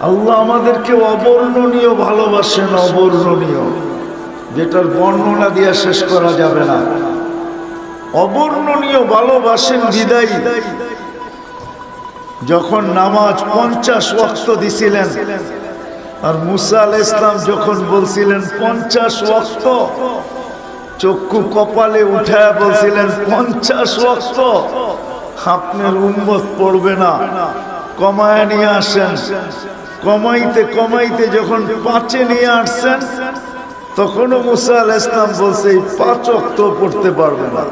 আল্লাহ আমাদেরকে অবর্ণনীয় ভালোবাসেন, অবর্ণনীয়। যেটার বর্ণনা দিয়ে শেষ করা যাবে না। অবর্ণনীয় ভালোবাসেন বিদায়ী। যখন নামাজ পঞ্চাশ ওয়াক্ত দিছিলেন, আর মুসা আল ইসলাম যখন বলছিলেন, পঞ্চাশ ওয়াক্ত? চক্ষু কপালে উঠায় বলছিলেন, পঞ্চাশ ওয়াক্ত? আপনার উম্মত পড়বে না। কমায় নিয়ে আসেন। কমাইতে কমাইতে যখন পাঁচে নিয়ে আসছেন, তখনও মুসা আল ইসলাম বলছে, এই পাঁচ অক্ত পড়তে পারবে না।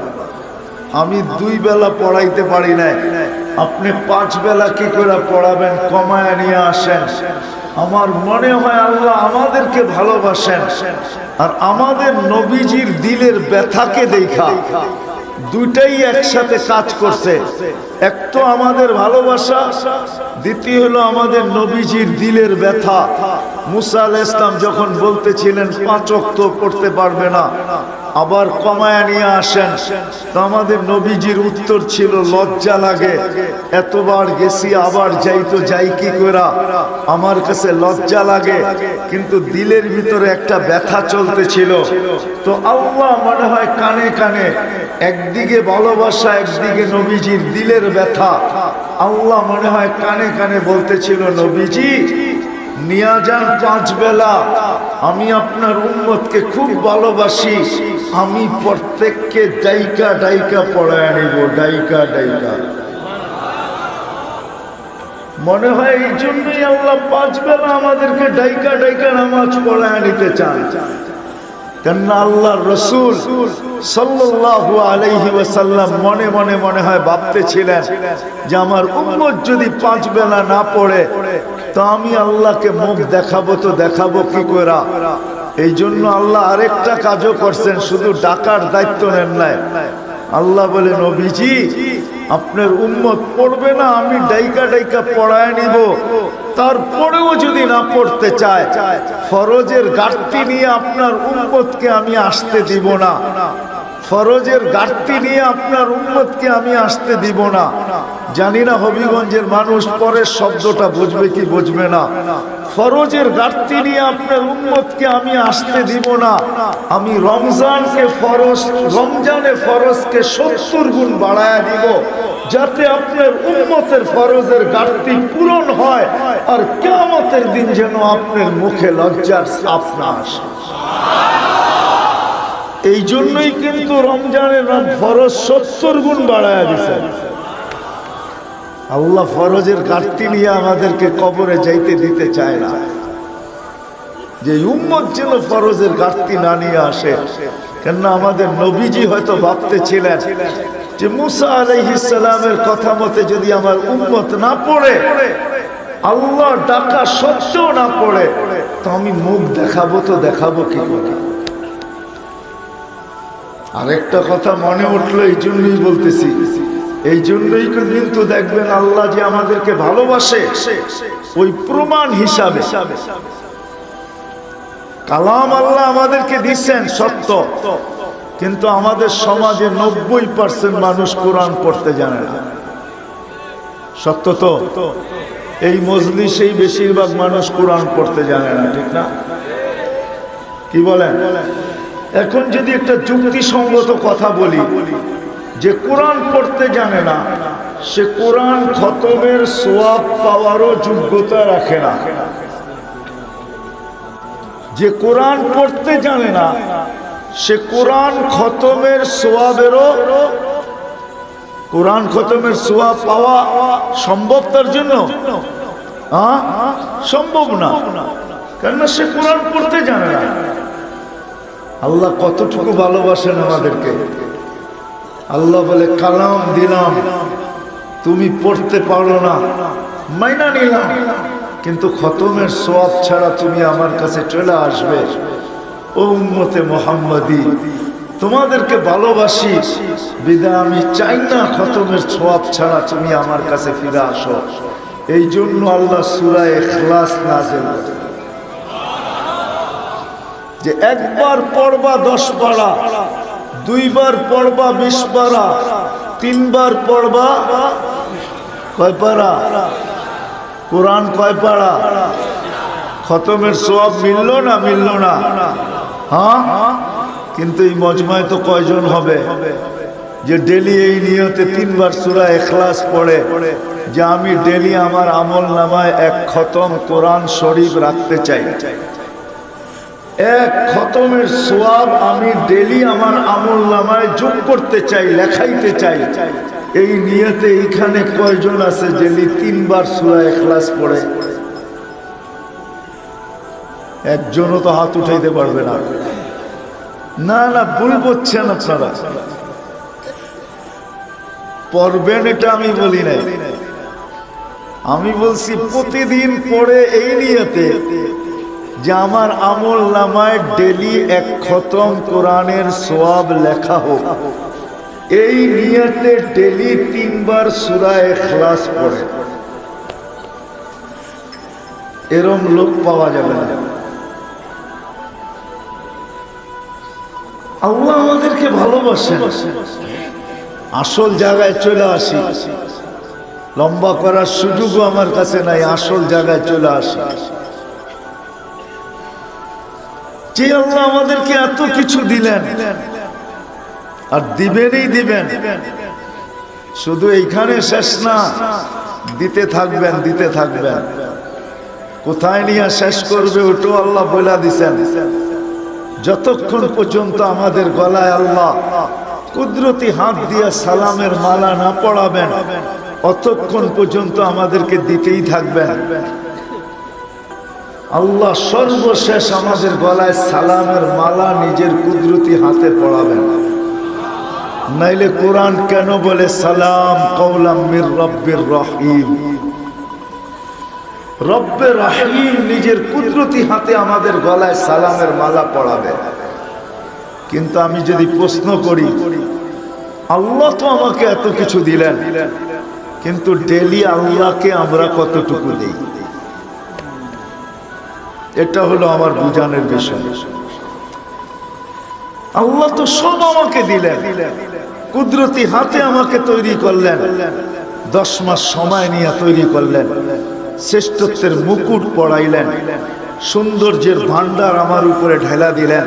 আমি দুই বেলা পড়াইতে পারি নাই। আপনি পাঁচ বেলা কি করে পড়াবেন? কমায় নিয়ে আসেন। আমার মনে হয় আল্লাহ আমাদেরকে ভালোবাসেন। আর আমাদের নবীজির দিলের ব্যথাকে দেখা। দুইটাই একসাথে কাজ করছে। এক তো আমাদের ভালোবাসা, দ্বিতীয় হলো আমাদের নবীজির দিলের ব্যথা। মুসা আল ইসলাম যখন বলতেছিলেন, পাঁচ অক্ত করতে পারবে না, আবার কমায় নিয়ে আসেন। তো আমাদের নবীজির উত্তর ছিল, লজ্জা লাগে। এতবার গেছি, আবার যাই তো, যাই কি করা আমার কাছে লজ্জা লাগে। কিন্তু দিলের ভিতরে একটা ব্যথা চলতেছিল। তো আল্লাহ মনে হয় কানে কানে একদিকে ভালোবাসা, একদিকে নবীজির দিলের ব্যথা। আল্লাহ মনে হয় কানে কানে বলতেছিল, নবীজি, নিয়া যান পাঁচ বেলা। আমি আপনার উন্মতকে খুব ভালোবাসি। আমি প্রত্যেককে ডাইকা ডাইকা পড়ায় আনিব, ডাইকা ডাইকা। মনে হয় এই জন্যই আল্লাহ পাঁচ বেলা আমাদেরকে ডাইকা ডাইকা নামাজ পড়ায় নিতে চান। কেননা আল্লাহ রসুল সাল্লাল্লাহু আলাইহি ওয়াসাল্লাম মনে মনে মনে হয় ভাবতেছিলেন যে আমার উম্মত যদি পাঁচ বেলা না পড়ে, তো আমি আল্লাহকে মুখ দেখাবো তো দেখাবো কি করা? এই জন্য আল্লাহ আরেকটা কাজও করছেন, শুধু ডাকার দায়িত্ব নেন নাই। আল্লাহ বলে, নবীজি আপনার উম্মত পড়বে না, আমি ডাইকা ডাইকা পড়ায় নিব। তারপরেও যদি না পড়তে চায়, ফরজের ঘাটতি নিয়ে আপনার উম্মতকে আমি আসতে দিব না। ফরজের ঘাটতি নিয়ে আপনার উম্মতকে আমি আসতে দিব না। জানি না হবিগঞ্জের মানুষ পরের শব্দটা বুঝবে কি বুঝবে না। ফরজের ঘাটতি নিয়ে আপনার উম্মতকে আমি আসতে দিব না। আমি রমজানকে ফরজ, রমজানে ফরজকে সত্তর গুণ বাড়ায় দিব, যাতে আপনার উম্মতের ফরজের ঘাটতি পূরণ হয় আর কেমতের দিন যেন আপনার মুখে লজ্জার সাপ না আসে। এই জন্যই কিন্তু রমজানের ফরজ সত্তর গুণ বাড়ায় দিছে। আল্লাহ ফরজের ঘাটতি নিয়ে আমাদেরকে কবরে যাইতে দিতে চায় না। যে উম্মত যেন ফরজের ঘাটতি না নিয়ে আসে, কেননা আমাদের নবীজি হয়তো ভাবতেছিলেন যে মুসা আলাইহিসালামের কথা মতে যদি আমার উম্মত না পড়ে, আল্লাহ ডাকা সত্ত্বেও না পড়ে, তো আমি মুখ দেখাবো তো দেখাবো কি আরেকটা কথা মনে উঠল, এই জন্যই বলতেছি এই জন্যই কিন্তু দেখবেন আল্লাহ যে আমাদেরকে ভালোবাসে, ওই প্রমাণ হিসাবে। কালাম আল্লাহ আমাদেরকে দিচ্ছেন, সত্য। কিন্তু আমাদের সমাজে নব্বই পার্সেন্ট মানুষ কোরআন পড়তে জানে না। সত্য তো? এই মজলিসেই বেশিরভাগ মানুষ কোরআন পড়তে জানে না, ঠিক না? কি বলেন? এখন যদি একটা যুক্তিসঙ্গত কথা বলি যে কোরআন পড়তে জানে না, সে কোরআন খতমের সোয়াব পাওয়ারও যোগ্যতা রাখে না। যে কোরআন পড়তে জানে না, সে কোরআন খতমের সোয়াবেরও, কোরআন খতমের সোয়াব পাওয়া সম্ভব তার জন্য? সম্ভব না। কেননা সে কোরআন পড়তে জানে না। আল্লাহ কতটুকু ভালোবাসেন আমাদেরকে। আল্লাহ বলে, কালাম দিলাম। তুমি পড়তে পারো না। মাইনা নিলাম। কিন্তু খতমের সোয়াব ছাড়া তুমি আমার কাছে চলে আসবে। ও উম্মতে মোহাম্মদী, তোমাদেরকে ভালোবাসি। বিদায় আমি চাই না খতমের সোয়াব ছাড়া তুমি আমার কাছে ফিরে আসো। এই জন্য আল্লাহ সুরায় এখলাস নাজেল যে একবার পড়বা দশ পারা দুইবার পড়বা বিশ পারা, তিনবার পড়বা কয় পারা? কোরআন কয় পাড়া খতমের সোয়াব মিলল না মিলল না? হ্যাঁ? কিন্তু এই মজমায় তো কয়জন হবে? যে ডেলি এই নিয়তে তিনবার সুরা এখলাস পড়ে, যে আমি ডেলি আমার আমল নামায় এক খতম কোরআন শরীফ রাখতে চাই। এক খতমের সোয়াব আমি ডেলি আমার আমল নামায় যোগ করতে চাই, লেখাইতে চাই। এই নিয়েতে এইখানে কয়জন আছে ডেলি তিনবার সুরা এখলাস পড়ে? একজনও তো হাত উঠাইতে পারবে না। না না, ভুল করছেন আপনারা। পড়বেন এটা আমি বলি নাই। আমি বলছি প্রতিদিন পড়ে এই নিয়তে যে আমার আমল নামায় ডেলি এক খতম কোরআনের সোয়াব লেখা হোক। এই নিয়তে ডেলি তিনবার সুরায় খ্লাস পড়ে। এরম লোক পাওয়া যাবে না। আল্লাহ আমাদেরকে ভালোবাসেন। আসল জায়গায় চলে আসি। লম্বা করার সুযোগও আমার কাছে নাই, আসল জায়গায় চলে আসি। যে আল্লাহ আমাদেরকে এত কিছু দিলেন আর দিবেনই দিবেন। শুধু এইখানে শেষ না, দিতে থাকবেন দিতে থাকবেন। কোথায় নিয়ে শেষ করবে ওটাও আল্লাহ বলে দিছেন। যতক্ষণ পর্যন্ত আমাদের গলায় আল্লাহ কুদরতি হাত দিয়ে সালামের মালা না পড়াবেন, অতক্ষণ পর্যন্ত আমাদেরকে দিতেই থাকবেন। আল্লাহ সর্বশেষ আমাদের গলায় সালামের মালা নিজের কুদরতি হাতে পড়াবেন। নাইলে কোরআন কেন বলে সালাম কৌলাম মির রব্বির রহিম? রব্বে রাহিম নিজের কুদরতি হাতে আমাদের গলায় সালামের মালা পড়াবে কিন্তু আমি যদি প্রশ্ন করি, আল্লাহ তো আমাকে এত কিছু দিলেন, কিন্তু ডেলি আল্লাহকে আমরা কতটুকু দিই? এটা হলো আমার বুঝানের বিষয়। আল্লাহ তো সব আমাকে দিলেন। কুদরতি হাতে আমাকে তৈরি করলেন। দশ মাস সময় নিয়ে তৈরি করলেন। শ্রেষ্ঠত্বের মুকুট পড়াইলেন সৌন্দর্যের ভান্ডার আমার উপরে ঢেলা দিলেন।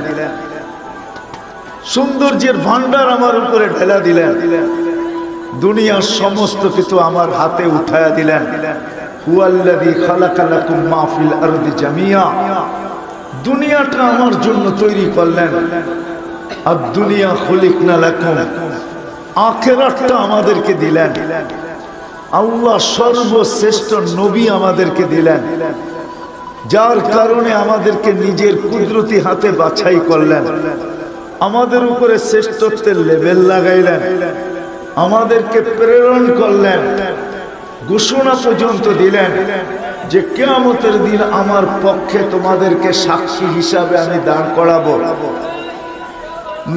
সৌন্দর্যের ভান্ডার আমার উপরে ঢেলা দিলেন। দুনিয়ার সমস্ত কিছু আমার হাতে উঠায়া দিলেন। খালাকা দুনিয়াটা আমার জন্য তৈরি করলেন। আর দুনিয়া খলিকনা লাকুম। আখেরাতটা আমাদেরকে দিলেন। আল্লাহ সর্বশ্রেষ্ঠ নবী আমাদেরকে দিলেন। যার কারণে আমাদেরকে নিজের কুদরতি হাতে বাছাই করলেন। আমাদের উপরে শ্রেষ্ঠত্বের লেভেল লাগাইলেন। আমাদেরকে প্রেরণ করলেন। ঘোষণা পর্যন্ত দিলেন যে কেয়ামতের দিন আমার পক্ষে তোমাদেরকে সাক্ষী হিসাবে আমি দান করাবো।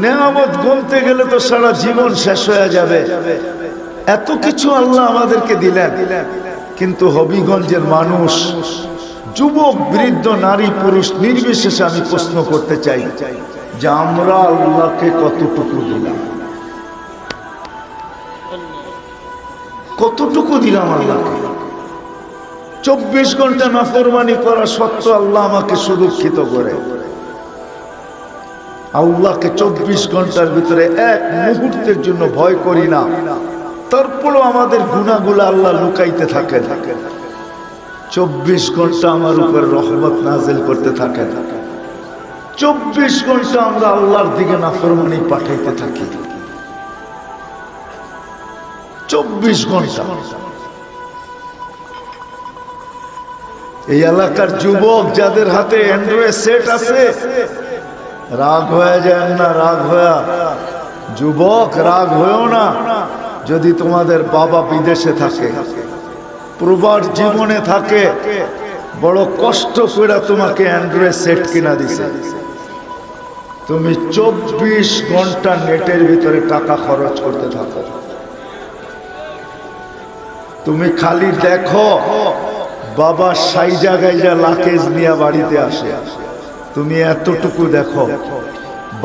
নেয়ামত গুনতে গেলে তো সারা জীবন শেষ হয়ে যাবে। এত কিছু আল্লাহ আমাদেরকে দিলেন। কিন্তু হবিগঞ্জের মানুষ, যুবক, বৃদ্ধ, নারী, পুরুষ, নির্বিশেষে আমি প্রশ্ন করতে চাই যে আমরা আল্লাহকে কতটুকু দিলাম? কতটুকু দিলাম আল্লাহকে চব্বিশ ঘণ্টা নাফরমানি করা সত্ত্বেও আল্লাহ আমাকে সুরক্ষিত করে। আল্লাহকে চব্বিশ ঘণ্টার ভিতরে এক মুহূর্তের জন্য ভয় করি না। তারপরও আমাদের গুণাগুলো আল্লাহ লুকাইতে থাকে থাকে। চব্বিশ ঘণ্টা আমার উপর রহমত নাজেল করতে থাকে। চব্বিশ ঘণ্টা আমরা আল্লাহর দিকে নাফরমানি পাঠাইতে থাকি। চব্বিশ ঘণ্টা। এই এলাকার যুবক যাদের হাতে সেট আছে, রাগ হয়ে যায় না, রাগ হয়ে। যুবক, রাগ হয়েও না, যদি তোমাদের বাবা বিদেশে থাকে প্রবার জীবনে থাকে, বড় কষ্ট করে তোমাকে অ্যান্ড্রয়েড সেট কিনা দিছে। তুমি চব্বিশ ঘণ্টা নেটের ভিতরে টাকা খরচ করতে থাকো। তুমি খালি দেখো, বাবা সাইজা গাইজা লাকেজ নিয়ে বাড়িতে আসে। তুমি এতটুকু দেখো।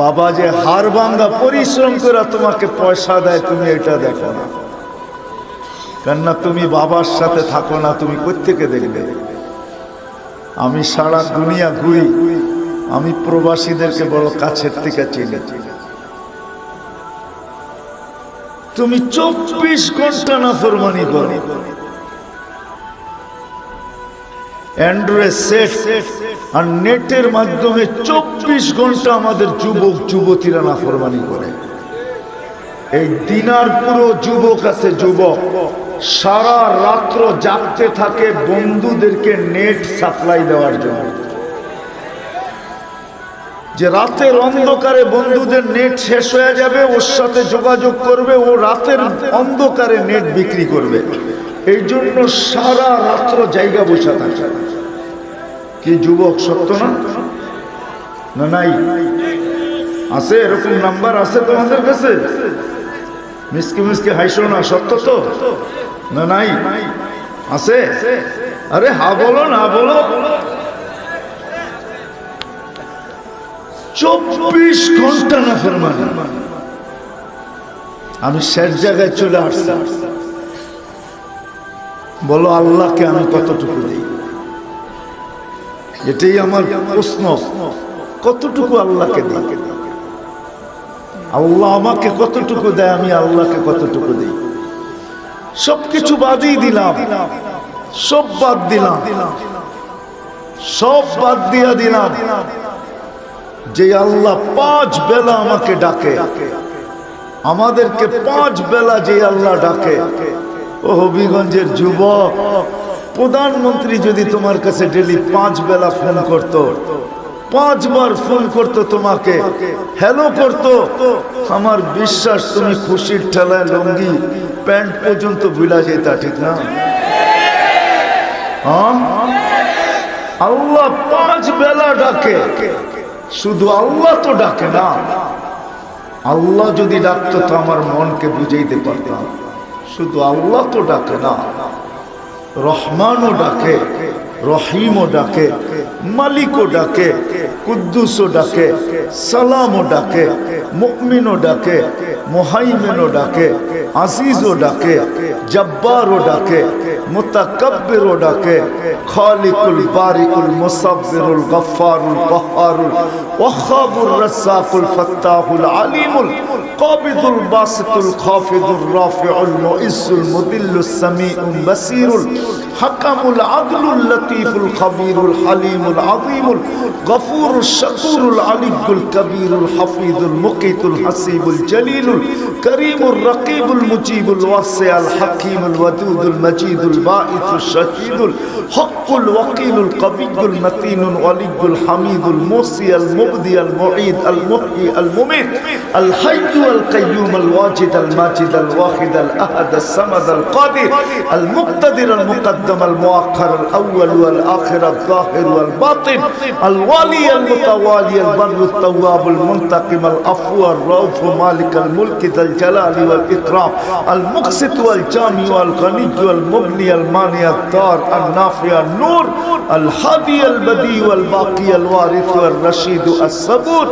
বাবা যে হার ভাঙ্গা পরিশ্রম করে তোমাকে পয়সা দেয়, তুমি এটা দেখো না। কেননা তুমি বাবার সাথে থাকো না, তুমি কোথেকে দেখবে? আমি সারা দুনিয়া ঘুরি, আমি প্রবাসীদেরকে বড় কাছের থেকে চিনি। তুমি চব্বিশ ঘণ্টা না ফরমানি করো। অ্যান্ড্রয়েড সেট আর নেটের মাধ্যমে চব্বিশ ঘণ্টা আমাদের যুবক, যুবতীরা না ফরমানি করে। এই দিনার পুরো যুবক আছে যুবক। সারা রাত্র জাগতে থাকে বন্ধুদেরকে নেট সাপ্লাই দেওয়ার জন্য। যে রাতের অন্ধকারে বন্ধুদের নেট শেষ হয়ে যাবে, ওর সাথে যোগাযোগ করবে, ও রাতের অন্ধকারে নেট বিক্রি করবে। এই জন্য সারা রাত্র জায়গা বসে থাকে। কি যুবক, সত্য না? না, নাই। আছে, এরকম নাম্বার আছে তোমাদের কাছে? মিসকে মিসকে হাইসো না, সত্য তো? না, নাই। আছে? আরে, হা বলো না, বলো। চব্বিশ ঘণ্টা না ফেরমান। আমি শেষ জায়গায় চলে আসছি। বলো, আল্লাহকে আমি কতটুকু দিই? এটাই আমার প্রশ্ন। কতটুকু আল্লাহকে দিই? আল্লাহ আমাকে কতটুকু দেয়, আমি আল্লাহকে কতটুকু দিই? সবকিছু বাদই দিলাম। সব বাদ দিলাম। সব বাদ দিয়া দিলাম। যে আল্লাহ পাঁচ বেলা আমাকে ডাকে। আমাদেরকে পাঁচ বেলা যে আল্লাহ ডাকে। ও হবিগঞ্জের যুবক, প্রধানমন্ত্রী যদি তোমার কাছে ডেলি পাঁচ বেলা ফোন করত, পাঁচবার ফোন করতো তোমাকে, হ্যালো করতো, আমার বিশ্বাস তুমি খুশির ঠেলায় লঙ্গি, প্যান্ট পর্যন্ত বুলা যেতা, ঠিক না? আল্লাহ পাঁচ বেলা ডাকে। শুধু আল্লাহ তো ডাকে না। আল্লাহ যদি ডাকতো তো আমার মনকে বুঝাইতে পারতাম। শুধু আল্লাহ তো ডাকে না। রহমানও ডাকে, রহিমও ডাকে, মালিকও ডাকে, কুদ্দুসও ডাকে, সালামও ডাকে মুকমিনও ডাকে, মোহাইমেনও ডাকে, আজিজও ডাকে, জব্বারও ডাকে মুতাকাব্বিরও ডাকে খালিকুল বারিকুল মুসাব্বিরুল গফফারুল কহ্হারুল ওয়াহাবুর রাসাকুল ফাত্তাহুল আলিমুল কাবিদুল বাসিতুল খাফিদুর রাফিউল মুইসুল মুদিল্লুস সামিউল বাসিরুল হাকামুল আদলুল লতিফুল খাবীরুল হালিমুল আযীমুল গফুরুল শাকুরুল আলিয়ুল কবীরুল হাফিজুল মুকিতুল হাসিবুল জলিলুল করিমুর রকিবুল মুজিবুল ওয়াসিউল হাকিমুল ওয়াদুদুল মজিদুল الباعث الشهيد الحق الوقيل القوي المتين الولي الحميد الموصي المبدي المعيد المحيي المميت الحي القيوم الواجد الماجد الواحد الأحد السمد القادر المقتدر المقدم المؤخر الأول والآخر الظاهر والباطن الولي المتوالي البر التواب المنتقم العفو الروف مالك الملك ذا الجلال والإكرام المقسط والجامع والغني والمبني والمغني المانع الدار النافع النور الهادي البديع والباقي الوارث والرشيد الصبور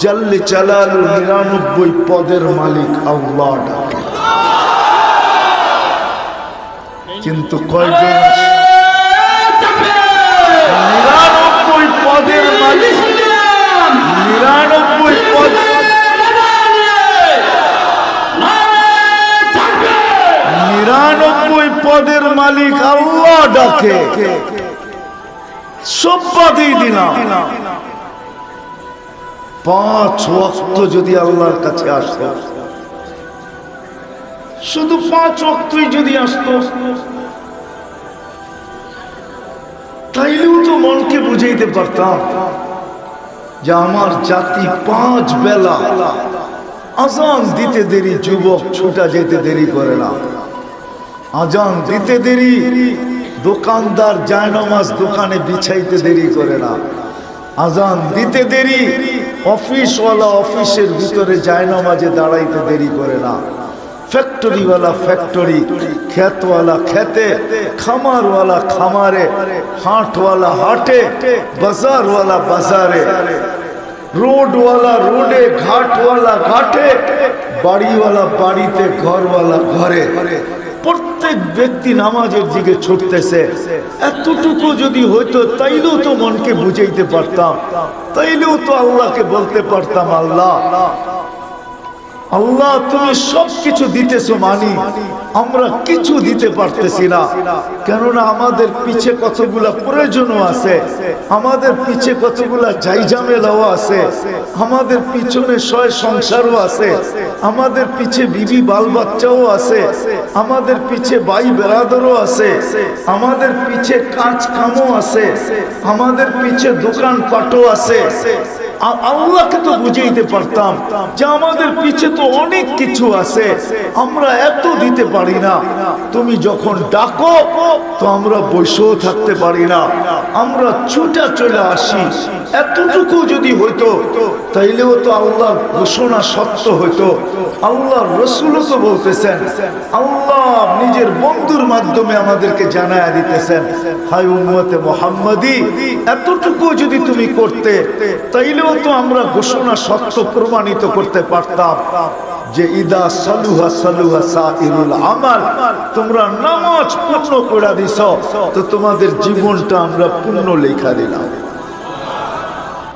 جل جلال নিরানব্বই পদের মালিক আল্লাহ ডাকে কিন্তু কয়জন আছে? মালিক আল্লাহ ডাকে। পাঁচ যদি আল্লাহর কাছে শুধু পাঁচ যদি তাইলেও তো মনকে বুঝাইতে পারতাম যে আমার জাতি পাঁচ বেলা আজান দিতে দেরি, যুবক ছুটা যেতে দেরি করে না। আজান দিতে দেরি, দোকানদার জায়নামাজ দোকানে বিছাইতে দেরি করে না। আজান দিতে দেরি, অফিসওয়ালা অফিসের ভিতরে জায়নামাজে দাঁড়াইতে দেরি করে না। ফ্যাক্টরিওয়ালা ফ্যাক্টরি খেতওয়ালা খেতে খামারওয়ালা খামারে, হাটওয়ালা হাটে, বাজারওয়ালা বাজারে। রোডওয়ালা রোডে, ঘাটওয়ালা ঘাটে, বাড়িওয়ালা বাড়িতে, ঘরওয়ালা ঘরে। প্রত্যেক ব্যক্তি নামাজের দিকে ছুটতেছে। এতটুকু যদি হইতো, তাইলেও তো মনকে বুঝাইতে পারতাম। তাইলেও তো আল্লাহকে বলতে পারতাম, আল্লাহ। আল্লাহ, তুমি সব কিছু দিতেছো মানি। আমরা কিছু দিতে পারতেছি না। কেননা আমাদের পিছে কতগুলা প্রয়োজনও আছে। আমাদের পিছে কতগুলা জাইজামেলাও আছে। আমাদের পিছনে শয় সংসারও আছে। আমাদের পিছে বিবি বাল বাচ্চাও আছে। আমাদের পিছে বাই বেড়াদারও আছে। আমাদের পিছে কাজ কামও আছে। আমাদের পিছে দোকান পাটও আছে। আল্লাহকে তো বুঝাইতে পারতাম যে আমাদের পিছে তো অনেক কিছু আছে, আমরা এত দিতে পারি না। তুমি যখন ডাকো, তো আমরা বসেও থাকতে পারি না। আমরা ছুটা চলে আসি। এতটুকু যদি হইতো, তাইলেও তো আল্লাহ ঘোষণা সত্য হইতো। আল্লাহ রসুলও তো বলতেছেন, আল্লাহ নিজের বন্ধুর মাধ্যমে আমাদেরকে জানায় দিতেছেন। হাই উম্মতে মোহাম্মদী, এতটুকু যদি তুমি করতে, তাইলেও তো আমরা ঘোষণা সত্য প্রমাণিত করতে পারতাম যে ইদা সালুহা সালুহা সাইরুল আমাল, তোমরা নামাজ পূর্ণ করে দিছ, তো তোমাদের জীবনটা আমরা পূর্ণ লেখা দিলাম।